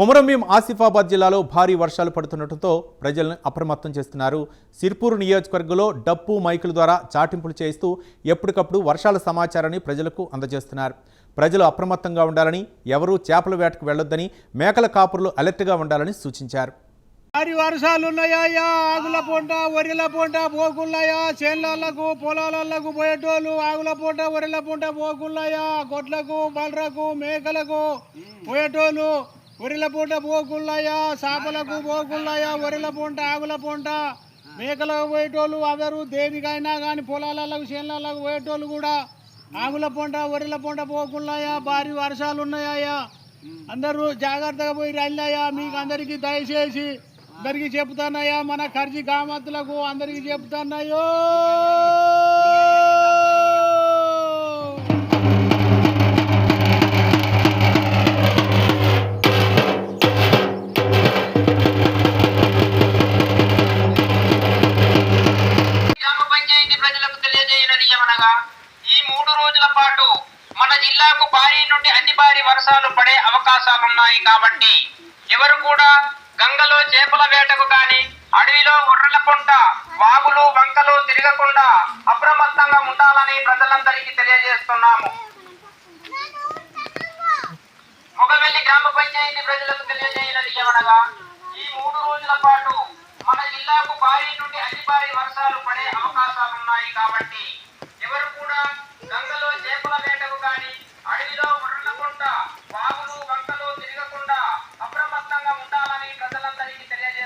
కొమరంభీం ఆసిఫాబాద్ జిల్లాలో భారీ వర్షాలు పడుతుండటంతో ప్రజలను అప్రమత్తం చేస్తున్నారు. సిర్పూర్ నియోజకవర్గంలో డప్పు మైకుల ద్వారా చాటింపులు చేయిస్తూ ఎప్పటికప్పుడు వర్షాల సమాచారాన్ని ప్రజలకు అందజేస్తున్నారు. ప్రజలు అప్రమత్తంగా ఉండాలని ఎవరూ చేపల వేటకు వెళ్ళొద్దని మేకల కాపురులు అలర్ట్గా ఉండాలని సూచించారు. భారీ వర్షాలు ఉన్నాయా ఆగుల పూట వరిల పూట పోకున్నాయా చేన్లకు పొలాలకు పోయేటోళ్ళు ఆగుల పూట వరిల పూట పోకున్నాయా గొడ్లకు బలరకు మేకలకు పోయేటోళ్ళు వరిల పూట పోకున్నాయా చేపలకు పోకున్నాయా వరిల పొంట ఆగుల పొంట. మేకలకు పోయేటోళ్ళు అవరు దేనికైనా కానీ పొలాలకు చేన్లకు పోయేటోళ్ళు కూడా ఆగుల పొంట వరిల పొంట పోకున్నాయా భారీ వర్షాలు ఉన్నాయా అందరూ జాగ్రత్తగా పోయి రండియా మీకు అందరికీ దయచేసి అందరికీ చెప్తానయ్యా మన ఖర్చు కామత్తులకు అందరికీ చెప్తానయ్యో. తెలియజేయనది ఏమనగా ఈ మూడు రోజుల పాటు మన జిల్లాకు భారీ నుండి అతి భారీ వర్షాలు పడే అవకాశాలున్నాయి కాబట్టి ఎవరు కూడా గంగలో చేపల వేటకు కానీ అడవిలో ఉర్రల పొంట వాగులు వంకలు తిరగకుండా అప్రమత్తంగా ఉండాలని ప్రజలందరికీ తెలియజేస్తున్నాము. మొగవెల్లి గ్రామ పంచాయతీ ప్రజలకు తెలియజేయనది ఏమనగా ఈ మూడు రోజుల పాటు జిల్లాకు భారీ నుండి అతి భారీ వర్షాలు పడే అవకాశాలున్నాయి కాబట్టి ఎవరు కూడా గంగ